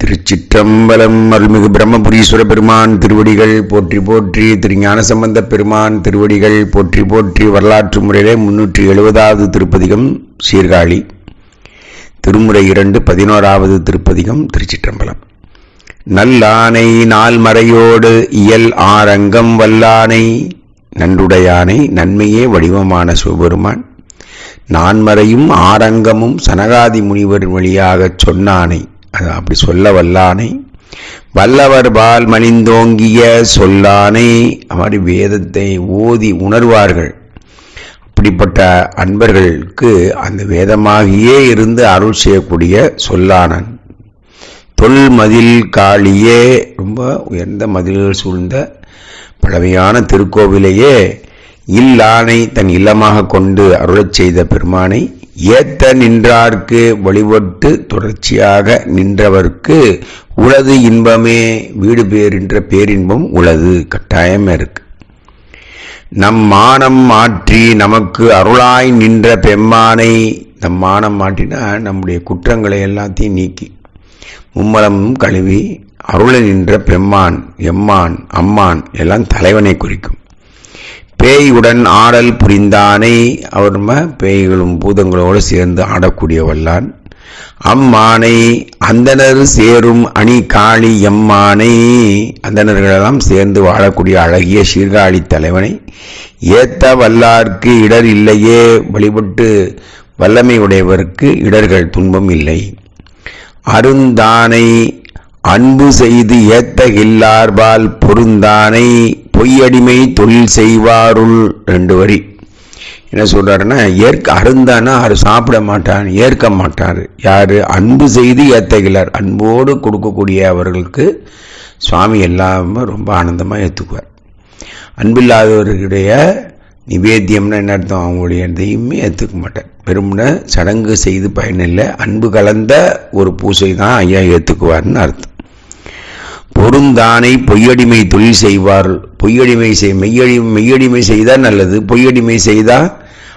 திருச்சிற்றம்பலம் அருள்மிகு பிரம்மபுரீஸ்வர பெருமான் திருவடிகள் போற்றி போற்றி திருஞான சம்பந்த பெருமான் திருவடிகள் போற்றி போற்றி வரலாற்று முறையிலே முன்னூற்றி எழுபதாவது திருப்பதிகம் சீர்காழி. திருமுறை இரண்டு பதினோராவது திருப்பதிகம் திருச்சிற்றம்பலம். நல்லானை நால்மறையோடு இயல் ஆரங்கம் வல்லானை நன்றுடையானை நன்மையே வடிவமான சிவபெருமான். நான்மறையும் ஆரங்கமும் சனகாதி முனிவர் வழியாகச் சொன்னானை அது அப்படி சொல்ல வல்லானை. வல்லவர் பால் மணிந்தோங்கிய சொல்லானை. மாதிரி வேதத்தை ஓதி உணர்வார்கள். அப்படிப்பட்ட அன்பர்களுக்கு அந்த வேதமாகியே இருந்து அருள் செய்யக்கூடிய சொல்லானன். தொல் மதில் காளியே. ரொம்ப உயர்ந்த மதில்கள் சூழ்ந்த பழமையான திருக்கோவிலையே. இல்லானை தன் இல்லமாக கொண்டு அருளச் செய்த பெருமானை ஏத்த நின்றார்க்கு வழிபட்டு தொடர்ச்சியாக நின்றவர்க்கு உளது இன்பமே வீடு பேரின்ற பேரின்பம் உளது கட்டாயம் இருக்கு. நம் மானம் மாற்றி நமக்கு அருளாய் நின்ற பெம்மானை நம் மானம் மாற்றினா நம்முடைய குற்றங்களை எல்லாத்தையும் நீக்கி மும்மலமும் கழுவி அருளை நின்ற பெம்மான் எம்மான் அம்மான் எல்லாம் தலைவனை குறிக்கும். பேயுடன் ஆடல் புரிந்தானை. அவர் பேய்களும் பூதங்களோடு சேர்ந்து ஆடக்கூடிய வல்லான் அம்மானை அந்தனர் சேரும் அணி காளி எம்மானை. அந்தணர்களெல்லாம் சேர்ந்து வாழக்கூடிய அழகிய சீர்காழி தலைவனை ஏத்த வல்லார்க்கு இடர் இல்லையே. வழிபட்டு வல்லமை உடையவருக்கு இடர்கள் துன்பம் இல்லை. அருந்தானை அன்பு செய்து ஏத்த கில்லார்பால் பொருந்தானை. பொய்யடிமை தொழில் செய்வாருள். ரெண்டு வரி. என்ன சொல்கிறாருன்னா ஏற்க அருந்தானா அவர் சாப்பிட மாட்டான் ஏற்க மாட்டார். யார் அன்பு செய்து ஏத்தகிலார் அன்போடு கொடுக்கக்கூடிய அவர்களுக்கு சுவாமி எல்லாமே ரொம்ப ஆனந்தமாக ஏற்றுக்குவார் அன்பில்லாதவர்களுடைய நிவேத்தியம்னா என்ன அர்த்தம்? அவங்களுடைய எதையுமே ஏற்றுக்க மாட்டார். வெறும்ன சடங்கு செய்து பயனில்லை. அன்பு கலந்த ஒரு பூசை தான் ஐயா ஏற்றுக்குவார்னு அர்த்தம். பொருந்தானை பொய்யடிமை தொழில் செய்வார். பொய்யடிமை செய் மெய்யடி மெய்யடிமை செய்தால் நல்லது. பொய்யடிமை செய்தால்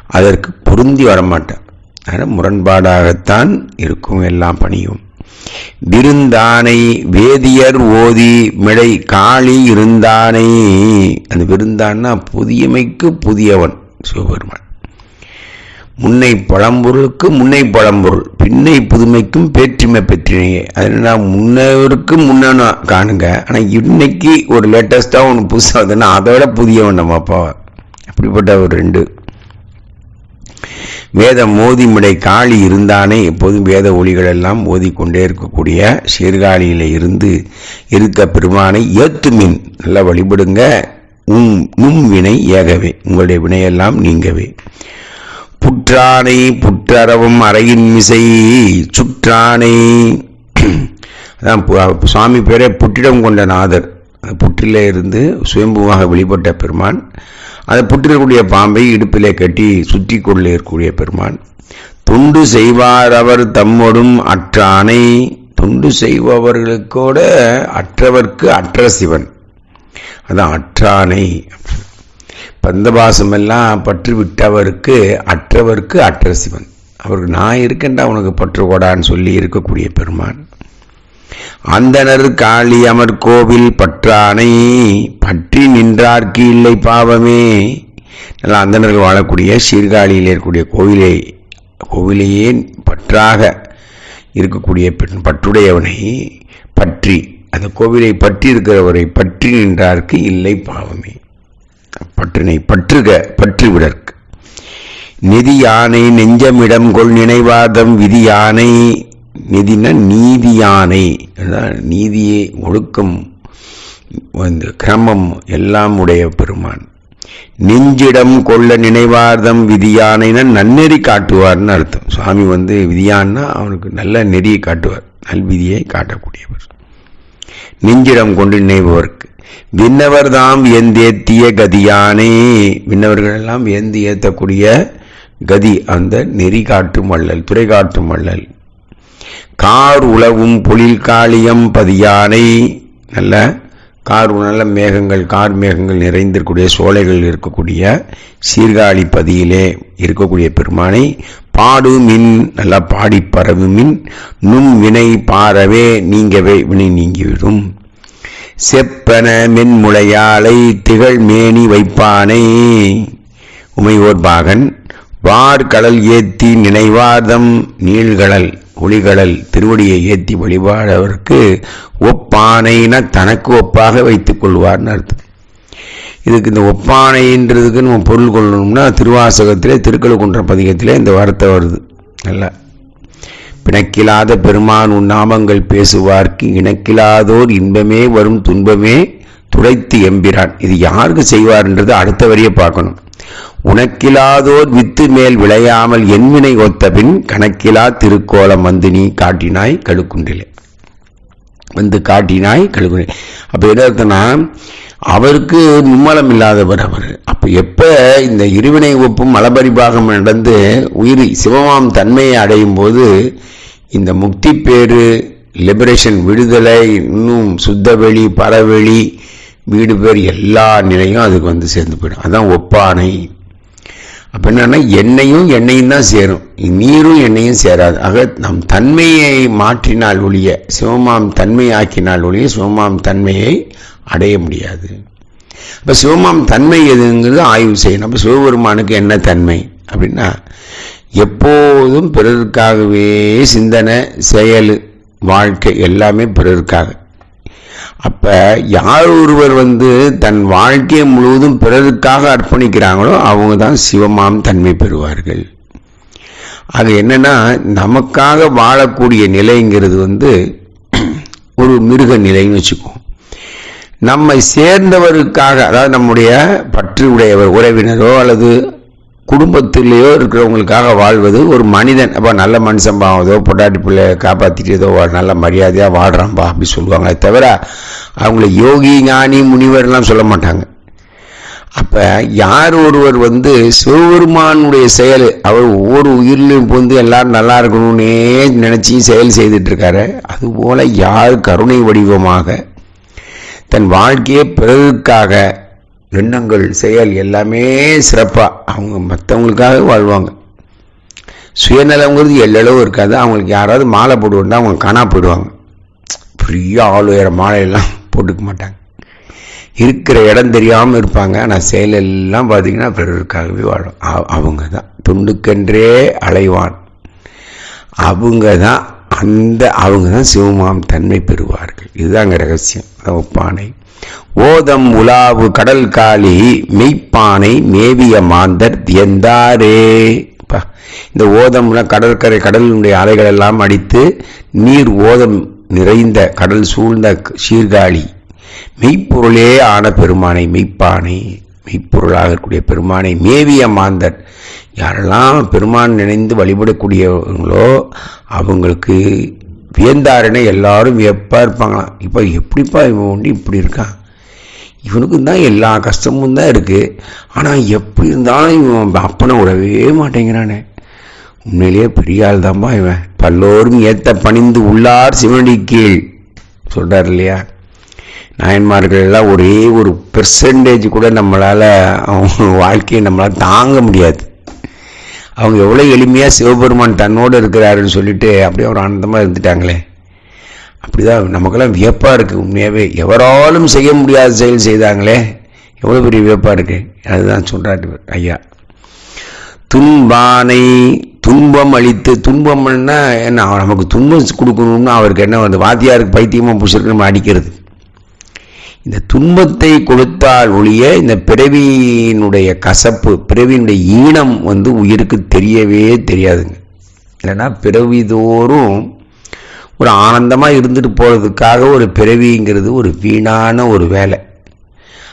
அதற்கு பொருந்தி வரமாட்டார். அதனால் முரண்பாடாகத்தான் இருக்கும் எல்லாம் பணியும். விருந்தானை வேதியர் ஓதி மிடை காளி இருந்தானை. அந்த விருந்தான்னா புதியமைக்கு புதியவன் சிவபெருமான். முன்னை பழம்பொருளுக்கு முன்னை பழம்பொருள் பின்னை புதுமைக்கும் பேற்றிமை பெற்றினையே. அதனால் முன்னவருக்கு முன்னே காணுங்க. ஆனால் இன்னைக்கு ஒரு லேட்டஸ்ட்டாக ஒன்று புதுசாக வந்ததுன்னா அதை விட புதியவன் நம்ம அப்பாவை அப்படிப்பட்ட ஒரு ரெண்டு. வேத மோதிமிடை காளி இருந்தானே எப்போதும் வேத ஒளிகள் எல்லாம் ஓதிக்கொண்டே இருக்கக்கூடிய சீர்காழியில இருந்து இருக்க பெருமானை ஏத்துமின். நல்லா வழிபடுங்க. உம் நும் வினை ஏகவே. உங்களுடைய வினையெல்லாம் நீங்கவே. புற்றானை புற்றறவும் அறையின் மிசை சுற்றானை. அதான் சுவாமி பேரே புற்றிடம் கொண்ட நாதர். புற்றிலே இருந்து சுயம்புவாக வெளிப்பட்ட பெருமான். அதை புற்றிருக்கூடிய பாம்பை இடுப்பிலே கட்டி சுற்றி கொள்ளே இருக்கக்கூடிய பெருமான். தொண்டு செய்வார் அவர் தம்மோடும் அற்றானை. தொண்டு செய்பவர்களுக்கோட அற்றவர்க்கு அற்ற சிவன். அதான் அற்றானை. பந்தபாசமெல்லாம் பற்று விட்டவருக்கு அற்றவர்க்கு அற்ற சிவன். அவருக்கு நான் இருக்கேன்டா உனக்கு பற்று கொடான்னு சொல்லி இருக்கக்கூடிய பெருமான். அந்தனர் காளி அமர் கோவில் பற்றானை பற்றி நின்றார்க்கு இல்லை பாவமே. நல்லா அந்தனர்கள் வாழக்கூடிய சீர்காழியில் இருக்கக்கூடிய கோவிலை கோவிலையே பற்றாக இருக்கக்கூடிய பற்றுடையவனை பற்றி அந்த கோவிலை பற்றி இருக்கிறவரை பற்றி நின்றார்க்கு இல்லை பாவமே. பற்றினை பற்றுக பற்றி விடற்கு நிதி யானை நெஞ்சமிடம் கொள் நினைவாதம் விதி யானை நிதினா நீதி யானை நீதியே ஒழுக்கம் வந்து கிரமம் எல்லாம் உடைய பெருமான். நெஞ்சிடம் கொள்ள நினைவார்தம் விதியானைனா நன்னெறி காட்டுவார்னு அர்த்தம். சுவாமி வந்து விதியான்னா அவனுக்கு நல்ல நெறியை காட்டுவார் நல்விதியை காட்டக்கூடியவர். நெஞ்சிடம் கொண்டு நினைபவர்க்கு விண்ணவர்தாம் தாம் கதியானே. விண்ணவர்கள் எல்லாம் ஏந்தி ஏத்தக்கூடிய கதி அந்த நெறி காட்டும் வள்ளல் துறை காட்டும் வள்ளல் கார் உழவும் பொழில் காளியம் பதியானை. நல்ல கார் நல்ல மேகங்கள் கார் மேகங்கள் நிறைந்திருக்கக்கூடிய சோலைகள் இருக்கக்கூடிய சீர்காழி பதியிலே இருக்கக்கூடிய பெருமானை. பாடு மின் நல்லா பாடி பரவு மின். நும் வினை பாரவே நீங்கவே வினை நீங்கிவிடும். செப்பன மென்முளையாளை திகழ் மேனி வைப்பானை. உமையோர் பாகன் வார்கடல் ஏத்தி நினைவார்தம் நீள்கடல் ஒளிகடல் திருவடியை ஏத்தி வழிபாடவருக்கு ஒப்பானைனா தனக்கு ஒப்பாக வைத்துக் கொள்வார்னு அர்த்தம். இதுக்கு இந்த ஒப்பானைன்றதுக்கு நம்ம பொருள் கொள்ளணும்னா திருவாசகத்திலே திருக்கழுக்குன்ற பதிகத்திலே இந்த வார்த்தை வருது. நல்லா. பிணக்கிலாத பெருமான் உன் நாமங்கள் பேசுவார்க்கு. இணக்கிலாதோர் இன்பமே வரும் துன்பமே துடைத்து எம்பிரான். இது யாருக்கு செய்வார்ன்றது அடுத்த வரியை பார்க்கணும். உனக்கிலாதோர் வித்து மேல் விளையாமல் என்வினை ஒத்த பின் கணக்கிலா திருக்கோலம் வந்து நீ காட்டினாய் கழுக்குன்றிலே. வந்து காட்டினாய் கழுகுன்றிலே அப்போ என்ன அர்த்தம்னா அவருக்கு மும்மலம் இல்லாதவர் அவர். அப்போ எப்போ இந்த இருவினை ஒப்பும் மலபரிபாகம் நடந்து உயிர் சிவமாம் தன்மையை அடையும் போது இந்த முக்தி பேரு லிபரேஷன் விடுதலை இன்னும் சுத்தவெளி பரவெளி வீடு பேர் எல்லா நிலையும் அதுக்கு வந்து சேர்ந்து போயிடும். அதான் ஒப்பானை. அப்போ என்னன்னா எண்ணெயும் எண்ணெயும் தான் சேரும். நீரும் எண்ணெயும் சேராது. ஆக நம் தன்மையை மாற்றினால் ஒழிய சிவமாம் தன்மை ஆக்கினால் ஒழிய சிவமாம் தன்மையை அடைய முடியாது. இப்போ சிவமாம் தன்மை எதுங்கிறது ஆய்வு செய்யணும். அப்போ சிவபெருமானுக்கு என்ன தன்மை? அப்படின்னா எப்போதும் பிறருக்காகவே சிந்தனை செயல் வாழ்க்கை எல்லாமே பிறருக்காக. அப்போ யார் ஒருவர் வந்து தன் வாழ்க்கையை முழுவதும் பிறருக்காக அர்ப்பணிக்கிறாங்களோ அவங்க தான் சிவமாம் தன்மை பெறுவார்கள். அது என்னன்னா நமக்காக வாழக்கூடிய நிலைங்கிறது வந்து ஒரு மிருக நிலைன்னு வச்சுக்கோம் நம்மை சேர்ந்தவருக்காக அதாவது நம்முடைய பற்று உடையவர் உறவினரோ அல்லது குடும்பத்திலேயோ இருக்கிறவங்களுக்காக வாழ்வது ஒரு மனிதன். அப்போ நல்ல மனுஷன் பாவதோ பொட்டாட்டி பிள்ளைய காப்பாற்றிட்டு ஏதோ நல்ல மரியாதையாக வாழ்கிறான்பா அப்படி சொல்லுவாங்களே தவிர அவங்கள யோகி ஞானி முனிவர்லாம் சொல்ல மாட்டாங்க. அப்போ யார் ஒருவர் வந்து சிவபெருமானுடைய செயல் அவர் ஒவ்வொரு உயிரிலையும் புகுந்து எல்லாரும் நல்லா இருக்கணும்னே நினச்சி செயல் செய்துட்டு இருக்காரு. யார் கருணை வடிவமாக தன் வாழ்க்கையை பிறருக்காக எண்ணங்கள் செயல் எல்லாமே சிறப்பாக அவங்க மற்றவங்களுக்காக வாழ்வாங்க. சுயநலங்கிறது எல்லளவு இருக்காது. அவங்களுக்கு யாராவது மாலை போடுவோம்னா அவங்க காணா போயிடுவாங்க. பெரிய ஆள் உயர மாலையெல்லாம் போட்டுக்க மாட்டாங்க. இருக்கிற இடம் தெரியாமல் இருப்பாங்க. ஆனால் செயலெல்லாம் பார்த்திங்கன்னா பார்த்தீங்கன்னா பிறருக்காகவே வாழும். அவங்க தான் துண்டுக்கென்றே அலைவான். அவங்க தான் அந்த அவங்க தான் சிவமாம் தன்மை பெறுவார்கள். இதுதாங்க ரகசியம். பானை ஓதம் உலாவு கடல் காளி மெய்ப்பானை மேவிய மாந்தர் தியந்தாரே. இந்த ஓதம்னா கடற்கரை கடலினுடைய அலைகள் எல்லாம் அடித்து நீர் ஓதம் நிறைந்த கடல் சூழ்ந்த சீர்காழி. மெய்ப்பொருளே ஆன பெருமானை மெய்ப்பானை. மெய்ப்பொருளாக இருக்கக்கூடிய பெருமானை மேவிய மாந்தர். யாரெல்லாம் பெருமான் நினைந்து வழிபடக்கூடியவங்களோ அவங்களுக்கு வியந்தாருன்னு எல்லாரும் வியப்பாக இருப்பாங்களாம். இப்போ எப்படிப்பா இவன் ஒன்று இப்படி இருக்கான்? இவனுக்கும் தான் எல்லா கஷ்டமும் தான் இருக்குது ஆனால் எப்படி இருந்தாலும் இவன் அப்பனை விடவே மாட்டேங்கிறானே. உண்மையிலேயே பெரிய ஆள் தான்ப்பா இவன். பல்லோரும் ஏத்த பணிந்து உள்ளார் சிவனடி கீழ் சொல்கிறார் இல்லையா? நாயன்மார்கள் எல்லாம் ஒரே ஒரு பெர்சன்டேஜ் கூட நம்மளால் அவங்க வாழ்க்கையை நம்மளால் தாங்க முடியாது. அவங்க எவ்வளோ எளிமையாக சிவபெருமான் தன்னோடு இருக்கிறாருன்னு சொல்லிட்டு அப்படியே ஒரு ஆனந்தமாக இருந்துட்டாங்களே. அப்படிதான் நமக்கெல்லாம் வியப்பாக இருக்குது உண்மையாகவே எவராலும் செய்ய முடியாத செயல் செய்தாங்களே. எவ்வளோ பெரிய வியப்பாக இருக்குது அதுதான் சொல்கிறாரு ஐயா. துன்பானை துன்பம் அளித்து துன்பம்னா என்ன? நமக்கு துன்பம் கொடுக்கணும்னா அவருக்கு என்ன வந்து வாத்தியாருக்கு பைத்தியமாக பிடிச்சிருக்கு நம்ம அடிக்கிறது. இந்த துன்பத்தை கொடுத்தால் ஒழிய இந்த பிறவியினுடைய கசப்பு பிறவியினுடைய ஈனம் வந்து உயிருக்கு தெரியவே தெரியாதுங்க. இல்லைன்னா பிறவிதோறும் ஒரு ஆனந்தமாக இருந்துட்டு போகிறதுக்காக ஒரு பிறவிங்கிறது ஒரு வீணான ஒரு வேலை.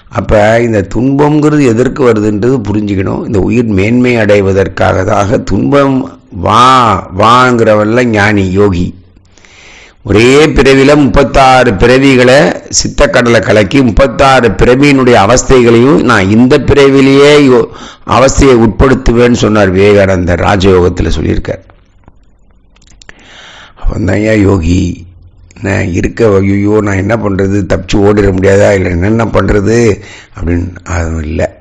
அப்போ இந்த துன்பங்கிறது எதற்கு வருதுன்றது புரிஞ்சுக்கணும். இந்த உயிர் மேன்மை அடைவதற்காகதாக துன்பம் வா வாங்கிறவெல்லாம் ஞானி யோகி. ஒரே பிறவியில் முப்பத்தாறு பிறவிகளை சித்தக்கடலை கலக்கி முப்பத்தாறு பிறவியினுடைய அவஸ்தைகளையும் நான் இந்த பிறவிலேயே அவஸ்தையை உட்படுத்துவேன்னு சொன்னார் விவேகானந்தர் ராஜயோகத்தில் சொல்லியிருக்கார். அவன் தான் யோகி. நான் இருக்க ஐயோ நான் என்ன பண்ணுறது தப்பிச்சு ஓடிட முடியாதா? இல்லை என்னென்ன பண்ணுறது அப்படின்னு அதுவும் இல்லை.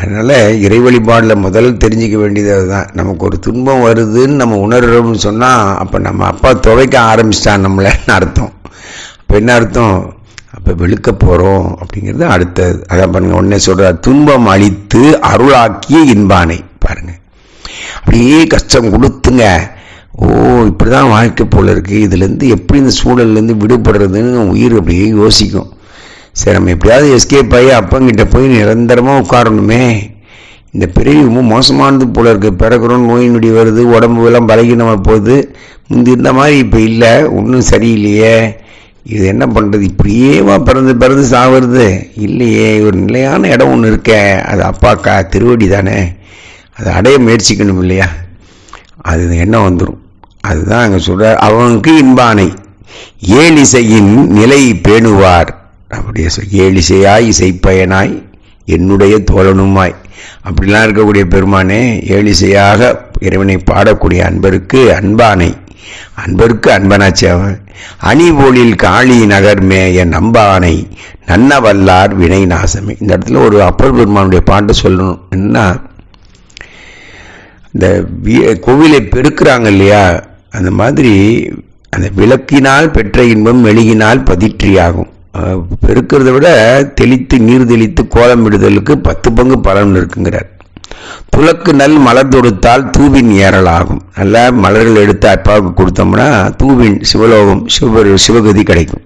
அதனால் இறை வழிபாடில் முதல் தெரிஞ்சிக்க வேண்டியது அதுதான். நமக்கு ஒரு துன்பம் வருதுன்னு நம்ம உணர்றோம்னு சொன்னால் அப்போ நம்ம அப்பா துவைக்க ஆரம்பிச்சிட்டான் நம்மளன்னு அர்த்தம்? அப்போ என்ன அர்த்தம்? அப்போ வெளுக்க போகிறோம் அப்படிங்கிறது அடுத்தது. அதான் பாருங்க உடனே சொல்கிறார் துன்பம் அழித்து அருளாக்கிய இன்பானை. பாருங்கள் அப்படியே கஷ்டம் கொடுத்துங்க. ஓ இப்படி தான் வாழ்க்கை போல இருக்குது இதுலேருந்து எப்படி இந்த சூழல்லேருந்து விடுபடுறதுன்னு உயிர் அப்படியே யோசிக்கும். சரி நம்ம எப்படியாவது எஸ்கேப் ஆகி அப்பங்கிட்ட போய் நிரந்தரமாக உட்காரணுமே. இந்த பிறவி ரொம்ப மோசமானது போல இருக்கு. பிறகுறோம் நோய் நொடி வருது உடம்பு எல்லாம் பலகீனமாக போகுது. முந்தி இருந்த மாதிரி இப்போ இல்லை ஒன்றும் சரியில்லையே. இது என்ன பண்ணுறது இப்படியேவா பிறந்து பிறந்து சாவுறது? இல்லையே ஒரு நிலையான இடம் ஒன்று இருக்கே. அது அப்பாக்கா திருவடி தானே. அதை அடைய முயற்சிக்கணும் இல்லையா? அது எண்ணம் வந்துடும் அதுதான் அங்கே சொல்கிறார் அவனுக்கு இன்பானை ஏழிசையின் நிலை பேணுவார். அப்படியே ஏழிசையாய் இசைப்பயனாய் என்னுடைய தோழனுமாய். அப்படிலாம் இருக்கக்கூடிய பெருமானே ஏழிசையாக இறைவனை பாடக்கூடிய அன்பருக்கு அன்பானை. அன்பருக்கு அன்பனாச்சு அவன். அணிபோலில் காளி நகர் மேய நம்பானை. நன்னவல்லார் வினை நாசமே. இந்த இடத்துல ஒரு அப்பர் பெருமானுடைய பாட்டு சொல்லணும். என்ன? இந்த கோவிலை பெருக்கிறாங்க இல்லையா? அந்த மாதிரி அந்த விளக்கினால் பெற்ற இன்பம் மெழுகினால் பதிற்றியாகும். பெருக்கிறத விட தெளித்து நீர் தெளித்து கோலம் விடுதலுக்கு பத்து பங்கு பலன் இருக்குங்கிறார். துலக்கு நல் மலர் தொடுத்தால் தூவின் ஏறலாகும். நல்லா மலர்கள் எடுத்து அப்பாவுக்கு கொடுத்தோம்னா தூவின் சிவலோகம் சிவ சிவகதி கிடைக்கும்.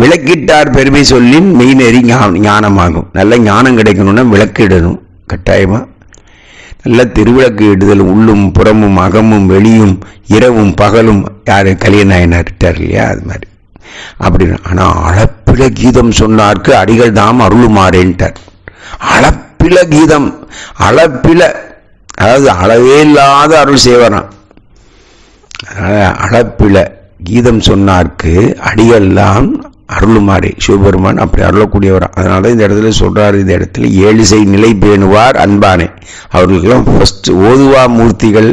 விளக்கிட்டார் பெருமை சொல்லின் மெய்நெறி ஞானமாகும். நல்ல ஞானம் கிடைக்கணும்னா விளக்கிடணும் கட்டாயமாக நல்ல திருவிளக்கு இடுதல் உள்ளும் புறமும் அகமும் வெளியும் இரவும் பகலும் யார் கலியநாயனார் இருட்டார் இல்லையா? அது மாதிரி. அப்படின்னு ஆனால் அளப்பில கீதம் சொன்னார்க்கு அடிகள் தாம் அருளுமாறேன்ட்டார். அளப்பில கீதம் அளப்பில அதாவது அளவே இல்லாத அருள் செய்வரான் அளப்பில கீதம் சொன்னார்க்கு அடிகள்லாம் அருளுமாறே. சிவபெருமான் அப்படி அருளக்கூடியவர். அதனால இந்த இடத்துல சொல்றாரு இந்த இடத்துல ஏழிசை நிலை பேணுவார் அன்பானே. அவர்களுக்கெல்லாம் ஃபர்ஸ்ட் ஓதுவா மூர்த்திகள்.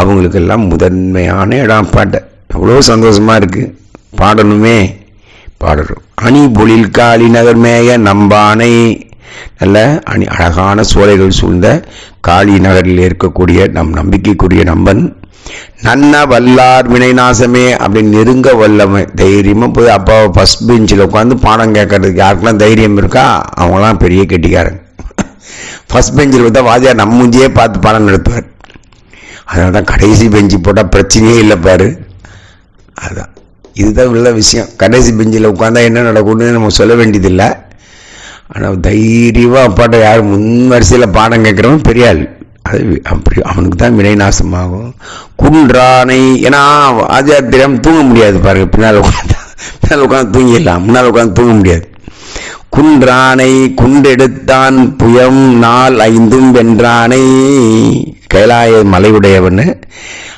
அவங்களுக்கெல்லாம் முதன்மையான இடம் பாட்ட அவ்வளோ சந்தோஷமா இருக்கு. பாடணுமே. பாடுறோம் அணி பொழில் காளி நகர் மேய நம்பானை. நல்ல அணி அழகான சோலைகள் சூழ்ந்த காளி நகரில் இருக்கக்கூடிய நம் நம்பிக்கைக்குரிய நம்பன் நன்ன வல்லார் வினைநாசமே அப்படின்னு நெருங்க வல்லமை தைரியமாக போய் அப்பாவை ஃபஸ்ட் பெஞ்சில் உட்காந்து பாடம் கேட்கறதுக்கு யாருக்கெல்லாம் தைரியம் இருக்கா? அவங்களாம் பெரிய கெட்டிக்காரங்க. ஃபஸ்ட் பெஞ்சில் பார்த்தா வாதியார் நம்முஞ்சியே பார்த்து பாடம் நடத்துவார். அதனால தான் கடைசி பெஞ்சு போட்டால் பிரச்சனையே இல்லை பாரு. அதுதான் இதுதான் உள்ள விஷயம். கடைசி பெஞ்சில் உட்காந்தா என்ன நடக்கும்னு நம்ம சொல்ல வேண்டியதில்லை. ஆனால் தைரியமாக அப்பாட்ட யார் முன் வரிசையில் பாடம் கேட்குறவன்? பெரிய ஆள் அது அப்படி அவனுக்கு தான் வினை நாசமாகும். குன்றானை ஏன்னா ஆஜார் தெரியாமல் தூங்க முடியாது பாருங்கள் பின்னால் உட்காந்து பின்னால் உட்காந்து தூங்கிடலாம். முன்னால் உட்காந்து தூங்க முடியாது. குன்றானை குண்டெடுத்தான் புயம் நாள் ஐந்தும் வென்றானை கைலாய மலையுடையவன்.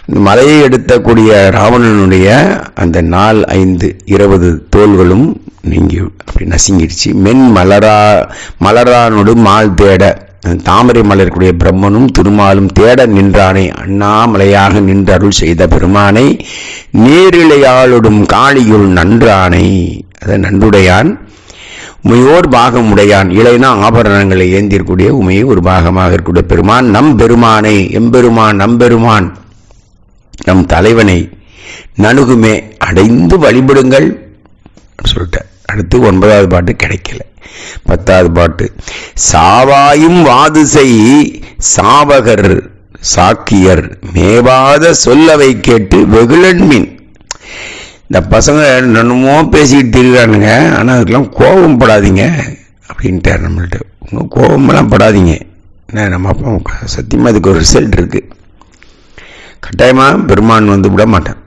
இந்த மலையை எடுத்தக்கூடிய ராவணனுடைய அந்த நாள் ஐந்து இருபது தோள்களும் நீங்கி அப்படி நசுங்கிடுச்சு. மென் மலரா மலரானோடு மால் தேட. தாமரை மலர்க்கூடிய பிரம்மனும் திருமாலும் தேட நின்றானே. அண்ணாமலையாக நின்று அருள் செய்த பெருமானை நீரிழையாளுடும் காளியுள் நன்றானை. அதை நன்றுடையான் உமையோர் பாகம் உடையான் இளைனா ஆபரணங்களை ஏந்திருக்கூடிய உமையை ஒரு பாகமாக இருக்கக்கூடிய பெருமான். நம் பெருமானை எம்பெருமான் நம்பெருமான். நம் தலைவனை நணுகுமே அடைந்து வழிபடுங்கள் சொல்லிட்டார். அடுத்து ஒன்பதாவது பாட்டு கிடைக்கல. பத்தாவது பாட்டு சாவாயும் வாது செய் சாவகர் சாக்கியர் மேவாத சொல்லவை கேட்டு வெகுளன்மின் இந்த பசங்க என்னமோ பேசிக்கிட்டு திரிகிறானுங்க ஆனால் அதுக்கெல்லாம் கோபம் படாதீங்க அப்படின்ட்டார் நம்மள்ட்ட. இன்னும் கோபமெல்லாம் படாதீங்க. என்ன நம்ம அப்பா சத்தியமாக அதுக்கு ஒரு ரிசல்ட் இருக்குது கட்டாயமாக பெருமான் வந்து விட மாட்டான்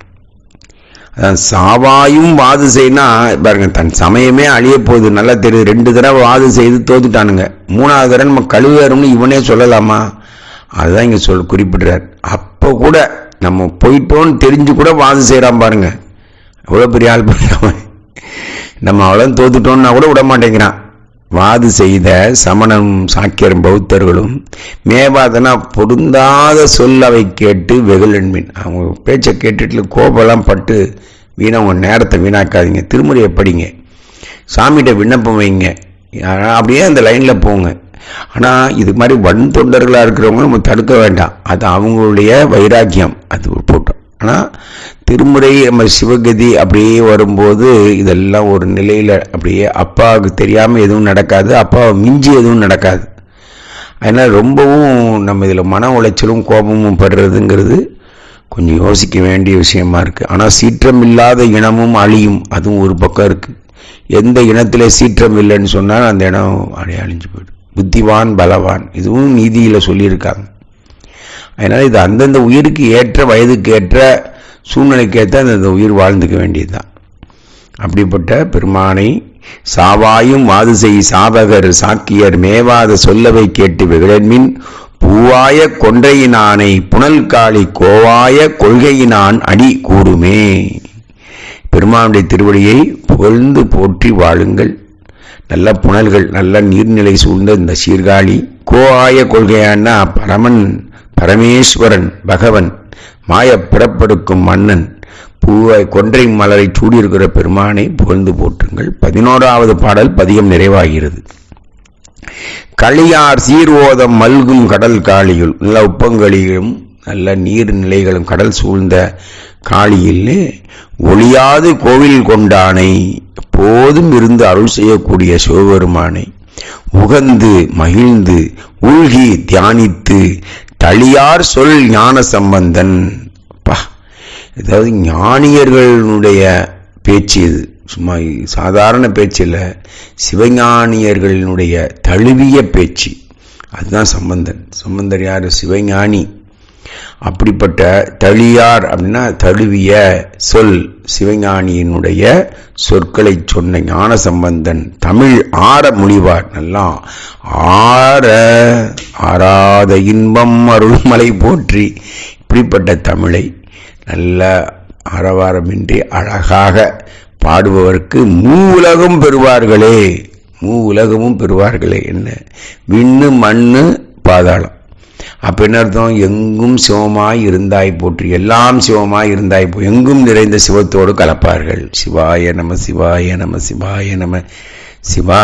அதான் சாவாயும் வாது செய்யினா பாருங்க தன் சமயமே அழிய போகுது. நல்லா தெரியுது. ரெண்டு தடவை வாது செய்து தோத்துட்டானுங்க. மூணாவது தடவை நம்ம கழுவேறோம்னு இவனே சொல்லலாமா? அதுதான் இங்கே சொல் குறிப்பிடுறார். அப்போ கூட நம்ம போயிட்டோன்னு தெரிஞ்சு கூட வாது செய்கிறான் பாருங்க. அவ்வளோ பெரிய ஆள் பண்ணாம நம்ம அவ்வளோ தோத்துட்டோம்னா கூட விட மாட்டேங்கிறான். வாது செய்த சமணம் சாக்கியரும் பௌத்தர்களும் மேவாதனா பொருந்தாத சொல் அவை கேட்டு வெகுளன்மின் அவங்க பேச்சை கேட்டுட்டு கோபம்லாம் பட்டு வீணா உங்கள் நேரத்தை வீணாக்காதீங்க. திருமுறையை படிங்க சாமிகிட்ட விண்ணப்பம் வைங்க. அப்படியே அந்த லைனில் போங்க. ஆனால் இது மாதிரி வன் தொண்டர்களாக இருக்கிறவங்க நம்ம தடுக்க வேண்டாம். அது அவங்களுடைய வைராக்கியம். அது போட்டோம். ஆனால் திருமுறை நம்ம சிவகதி அப்படியே வரும்போது இதெல்லாம் ஒரு நிலையில் அப்படியே அப்பாவுக்கு தெரியாமல் எதுவும் நடக்காது அப்பாவை மிஞ்சி எதுவும் நடக்காது. அதனால் ரொம்பவும் நம்ம இதில் மன உளைச்சலும் கோபமும் படுறதுங்கிறது கொஞ்சம் யோசிக்க வேண்டிய விஷயமா இருக்குது ஆனால் சீற்றம் இல்லாத இனமும் அழியும் அதுவும் ஒரு பக்கம் இருக்குது எந்த இனத்தில் சீற்றம் இல்லைன்னு சொன்னால் அந்த இடம் அப்படியே அழிஞ்சு போயிடும். புத்திவான் பலவான் இதுவும் நீதியில் சொல்லியிருக்காங்க. அதனால் இது அந்தந்த உயிருக்கு ஏற்ற வயதுக்கு ஏற்ற சூழ்நிலைக்கேற்ற அந்த உயிர் வாழ்ந்துக்க வேண்டியதுதான். அப்படிப்பட்ட பெருமானை சாவாயும் வாது செய் சாவகர் சாக்கியர் மேவாத சொல்லவை கேட்டு விகழன்மின் பூவாய கொன்றையினானை புனல் காளி கோவாய கொள்கையினான் அடி கூடுமே பெருமானுடைய திருவடியை புகழ்ந்து போற்றி வாழுங்கள். நல்ல புனல்கள் நல்ல நீர்நிலை சூழ்ந்த இந்த சீர்காழி கோவாய கொள்கையான பரமன் பரமேஸ்வரன் பகவன் மாய பிறப்படுக்கும் மன்னன் பூவை கொன்றை மலரை சூடியிருக்கிற பெருமானை புகழ்ந்து போற்றுங்கள். பதினோராவது பாடல் பதியம் நிறைவாகிறது. களியார் சீர்வோதம் மல்கும் கடல் காளியுள். நல்ல உப்பங்களிலும் நல்ல நீர் நிலைகளும் கடல் சூழ்ந்த காளியில் ஒளியாது கோவில் கொண்டானை எப்போதும் இருந்து அருள் செய்யக்கூடிய சிவபெருமானை உகந்து மகிழ்ந்து உள்கி தியானித்து தளியார் சொல் ஞான சம்பந்தன். பா அதாவது ஞானியர்களுடைய பேச்சு இது. சும்மா சாதாரண பேச்சில் சிவஞானியர்களினுடைய தழுவிய பேச்சு. அதுதான் சம்பந்தன். சம்பந்தர் யார்? சிவஞானி. அப்படிப்பட்ட தளியார் அப்படின்னா தழுவிய சொல் சிவஞானியினுடைய சொற்களை சொன்ன ஞான சம்பந்தன் தமிழ் ஆற மொழிவார் நல்லா ஆற ஆறாத இன்பம் அருள்மலை போற்றி. இப்படிப்பட்ட தமிழை நல்ல ஆரவாரமின்றி அழகாக பாடுபவருக்கு மூ உலகம் பெறுவார்களே. மூ உலகமும் பெறுவார்களே. என்ன? விண்ணு மண்ணு பாதாளம். அப்ப என்ன அர்த்தம்? எங்கும் சிவமாய் இருந்தாய் போற்றி. எல்லாம் சிவமாய் இருந்தாய் போ எங்கும் நிறைந்த சிவத்தோடு கலப்பார்கள். சிவாய நம சிவாய நம சிவாய நம சிவா